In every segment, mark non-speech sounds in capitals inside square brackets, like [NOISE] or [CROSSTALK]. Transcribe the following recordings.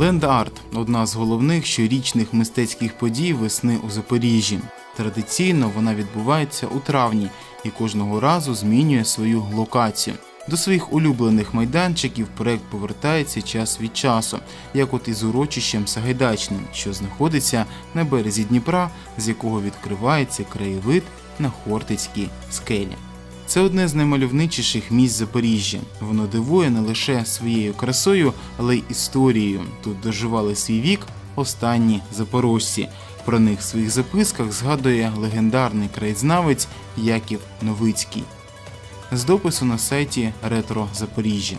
Ленд-арт одна з головних щорічних мистецьких подій весни у Запоріжжі. Традиційно вона відбувається у травні і кожного разу змінює свою локацію. До своїх улюблених майданчиків проект повертається час від часу, як от із урочищем Сагайдачним, що знаходиться на березі Дніпра, з якого відкривається краєвид на Хортицькій скелі. Це одне з наймальовничіших місць Запоріжжя. Воно дивує не лише своєю красою, але й історією. Тут доживали свій вік останні запорожці. Про них в своїх записках згадує легендарний краєзнавець Яків Новицький. З допису на сайті Ретро Запоріжжя.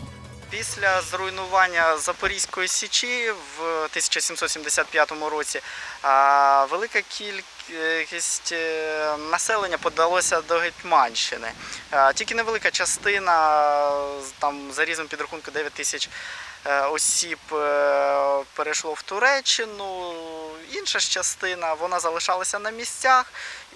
Після зруйнування Запорізької січі в 1775 році велика кількість е, населення подалося до Гетьманщини. Тільки невелика частина, там за різним підрахунком 9 тисяч е, осіб е, перейшло в Туреччину. Інша ж частина вона залишалася на місцях,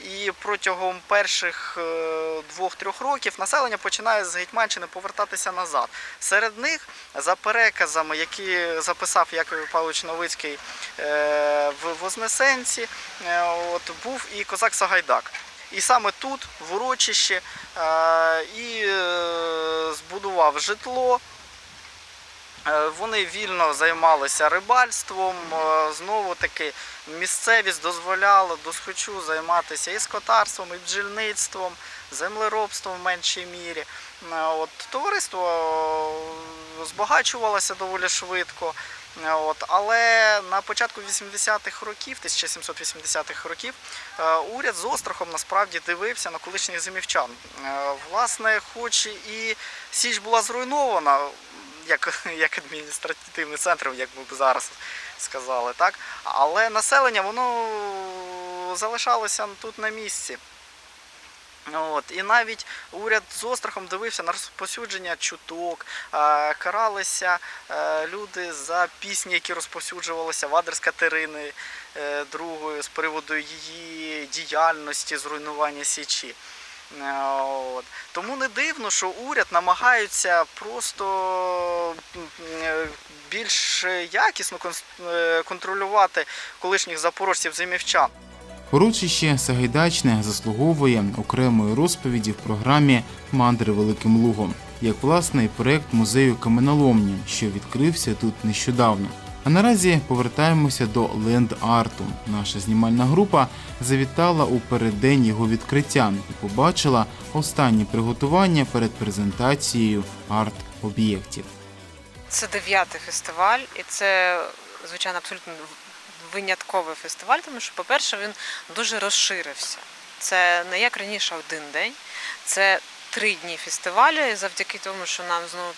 і протягом перших е, двох-трьох років населення починає з Гетьманщини повертатися назад. Серед них, за переказами, які записав Яків Павлович Новицький е, в Вознесенці, е, от, був і козак Сагайдак. І саме тут, в урочищі, і збудував житло. Е, Вони вільно займалися рибальством. е, Знову таки місцевість дозволяла досхочу займатися і скотарством, і бджільництвом, землеробством в меншій мірі. Е, От, товариство збагачувалося доволі швидко. От, але на початку 80-х років, 1780-х років, уряд з острахом насправді дивився на колишніх зимівчан. Власне, хоч і Січ була зруйнована, як, як адміністративний центр, як ми б зараз сказали, так? але населення воно залишалося тут на місці. От, і навіть уряд з острахом дивився на розповсюдження чуток, каралися е, люди за пісні, які розповсюджувалися в адрес Катерини е, II з приводу її діяльності, зруйнування Січі. Е, От. Тому не дивно, що уряд намагається просто е, більш якісно е, контролювати колишніх запорожців зимівчан. Урочище Сагайдачне заслуговує окремої розповіді в програмі Мандри Великим Лугом, як власне і проект музею каменоломні, що відкрився тут нещодавно. А наразі повертаємося до ленд-арту. Наша знімальна група завітала у переддень його відкриття і побачила останні приготування перед презентацією арт-об'єктів. Це дев'ятий фестиваль, і це, звичайно, абсолютно винятковий фестиваль, тому що, по-перше, він дуже розширився. Це не як раніше один день, це три дні фестивалю, і завдяки тому, що нам знову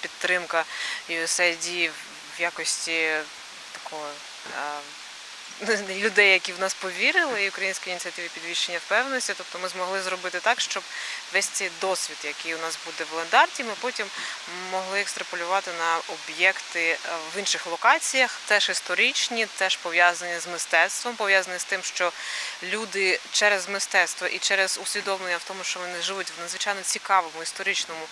підтримка USAID якості такого. [LAUGHS] Людей, які в нас повірили, і українській ініціативі підвищення впевненості, тобто ми змогли зробити так, щоб весь цей досвід, який у нас буде в лендарті, ми потім могли екстраполювати на об'єкти е, в інших локаціях, теж історичні, теж пов'язані з мистецтвом, пов'язані з тим, що люди через мистецтво і через усвідомлення в тому, що вони живуть в надзвичайно цікавому історичному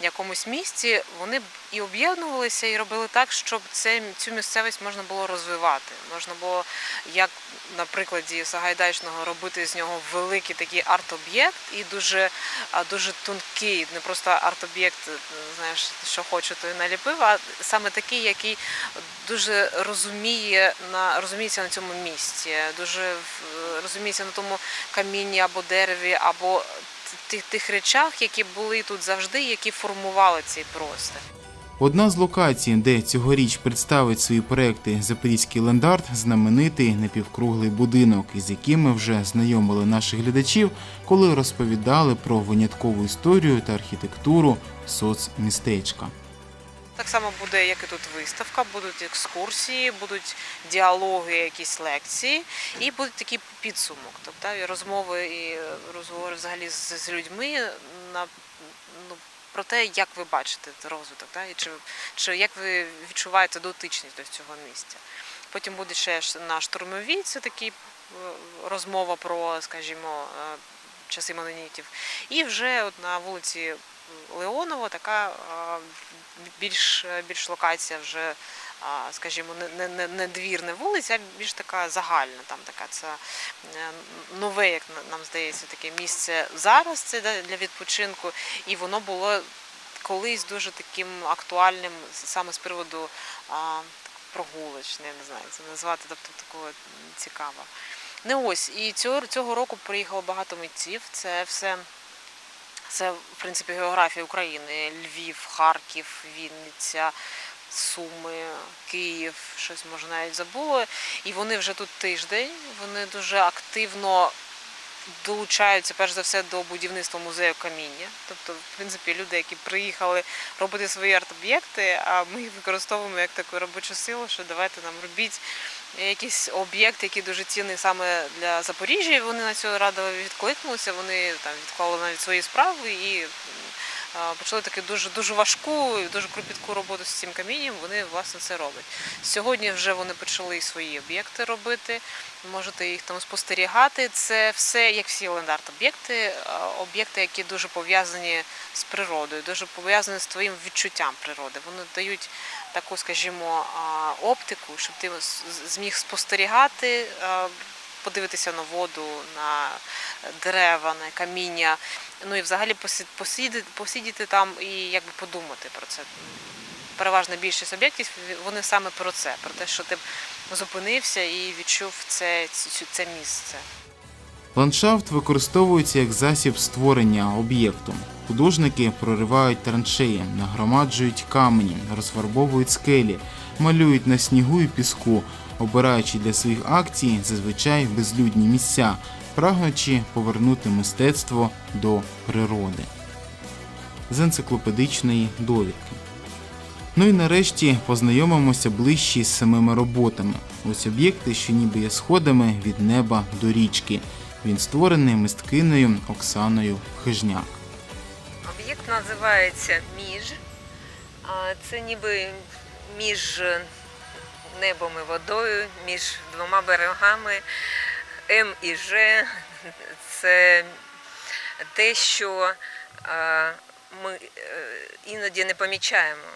якомусь місці, вони і об'єднувалися, і робили так, щоб це, цю місцевість можна було розвивати. Можна було, як на прикладі Сагайдачного, робити з нього великий такий арт-об'єкт і дуже, дуже тонкий, не просто арт-об'єкт, е, знаєш, що хочу, то і наліпив, а саме такий, який дуже розуміє на розуміється на цьому місці, дуже розуміється на тому камінні або дереві, або тих, тих речах, які були тут завжди, які формували цей простір. Одна з локацій, де цьогоріч представить свої проекти Запорізький лендарт, знаменитий напівкруглий будинок, із яким ми вже знайомили наших глядачів, коли розповідали про виняткову історію та архітектуру соцмістечка. Так само буде, як і тут виставка, будуть екскурсії, будуть діалоги, якісь лекції, і буде такий підсумок. Тобто розмови і розговори взагалі з, людьми на про те, як ви бачите розвиток, да? і чи, чи як ви відчуваєте дотичність до цього місця. Потім буде ще на штурмовій, це такий е, розмова про, скажімо, е, часи мононітів. І вже от на вулиці Леонова така е, більш, більш локація вже скажімо, не, не, не, не двір, не вулиця, а більш така загальна. Там така це е, нове, як нам здається, таке місце зараз це для- відпочинку, і воно було колись дуже таким актуальним саме з приводу прогулочне, не знаю, це назвати, тобто такого цікаво. Не ось. І цього, цього року приїхало багато митців. Це все. Це, в принципі, географія України: Львів, Харків, Вінниця, Суми, Київ, щось може навіть забули. І вони вже тут тиждень. Вони дуже активно долучаються перш за все до будівництва музею каміння. Тобто, в принципі, люди, які приїхали робити свої арт-об'єкти, а ми їх використовуємо як таку робочу силу, що давайте нам робіть якийсь об'єкт, який дуже цінний саме для Запоріжжя. І Вони на цю радо відкликнулися. Вони там відклали навіть свої справи і почали таку дуже дуже важку, і дуже кропітку роботу з цим камінням. Вони власне це роблять. Сьогодні вже вони почали свої об'єкти робити. Можете їх там спостерігати. Це все як всі ленд-арт-об'єкти, об'єкти, які дуже пов'язані з природою, дуже пов'язані з твоїм відчуттям природи. Вони дають таку, скажімо, оптику, щоб ти зміг спостерігати, подивитися на воду, на дерева, на каміння. Ну і взагалі посидіти, посидіти там і якби подумати про це. Переважна більшість об'єктів вони саме про це, про те, що ти зупинився і відчув це, це місце. Ландшафт використовується як засіб створення об'єкту. Художники проривають траншеї, нагромаджують камені, розфарбовують скелі, малюють на снігу і піску, обираючи для своїх акцій зазвичай безлюдні місця, прагнучи повернути мистецтво до природи. З енциклопедичної довідки. Ну і нарешті познайомимося ближче з самими роботами. Ось об'єкти, що ніби є сходами від неба до річки. Він створений мисткинею Оксаною Хижняк. Об'єкт називається Між. Це ніби між небом і водою, між двома берегами. М і Ж це те, що ми е, іноді не помічаємо.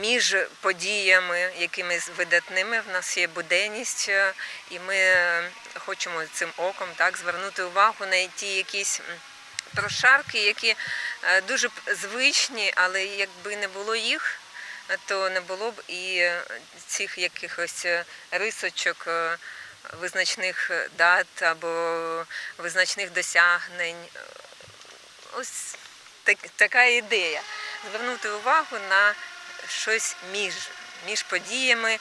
Між подіями, якимись видатними, в нас є буденність, е, і ми е, хочемо цим оком так звернути увагу на ті якісь прошарки, які дуже звичні, але якби не було їх, то не було б і е, цих якихось е, рисочок, е, визначних дат або визначних досягнень. Ось так, така ідея. Звернути увагу на щось між, між подіями,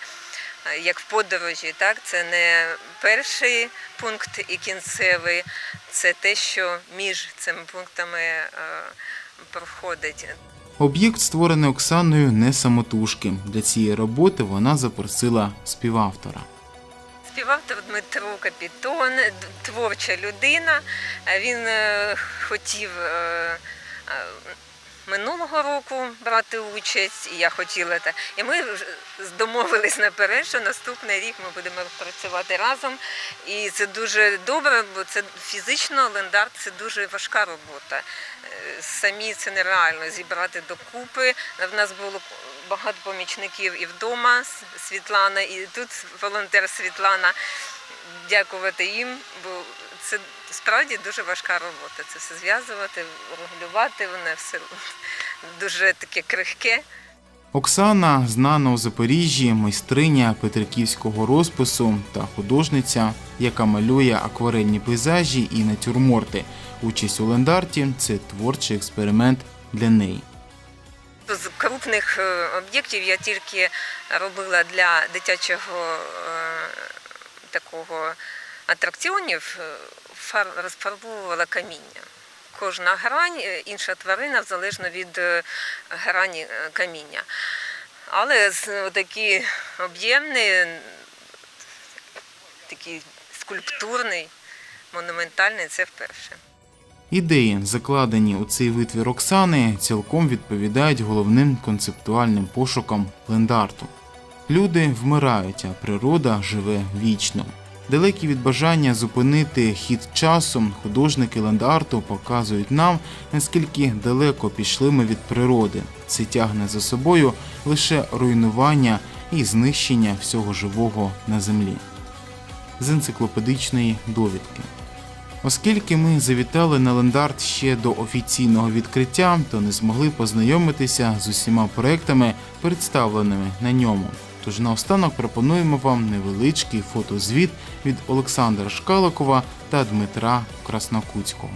як в подорожі. Так? Це не перший пункт і кінцевий, це те, що між цими пунктами проходить. Об'єкт створений Оксаною не самотужки. Для цієї роботи вона запросила співавтора. Співавтор Дмитро Капітон, творча людина. Він е, хотів е, е, минулого року брати участь, і я хотіла та. І ми домовились наперед, що наступний рік ми будемо працювати разом. І це дуже добре, бо це фізично лендарт це дуже важка робота. Е, Самі це нереально зібрати докупи. В нас було багато помічників і вдома, Світлана, і тут волонтер Світлана. Дякувати їм, бо це справді дуже важка робота. Це все зв'язувати, регулювати, воно все дуже таке крихке. Оксана знана у Запоріжжі, майстриня петриківського розпису та художниця, яка малює акварельні пейзажі і натюрморти. Участь у лендарті це творчий експеримент для неї. З крупних е, об'єктів я тільки робила для дитячого е, такого атракціонів, е, фар, розфарбовувала каміння. Кожна грань, е, інша тварина, залежно від е, грані каміння. Але такі об'ємні, такий скульптурний, монументальний це вперше. Ідеї, закладені у цей витвір Оксани, цілком відповідають головним концептуальним пошукам лендарту. Люди вмирають, а природа живе вічно. Далекі від бажання зупинити хід часу, художники ленд-арту показують нам, наскільки далеко пішли ми від природи. Це тягне за собою лише руйнування і знищення всього живого на землі. З енциклопедичної довідки. Оскільки ми завітали на лендарт ще до офіційного відкриття, то не змогли познайомитися з усіма проектами, представленими на ньому. Тож наостанок пропонуємо вам невеличкий фотозвіт від Олександра Шкаликова та Дмитра Краснокутського.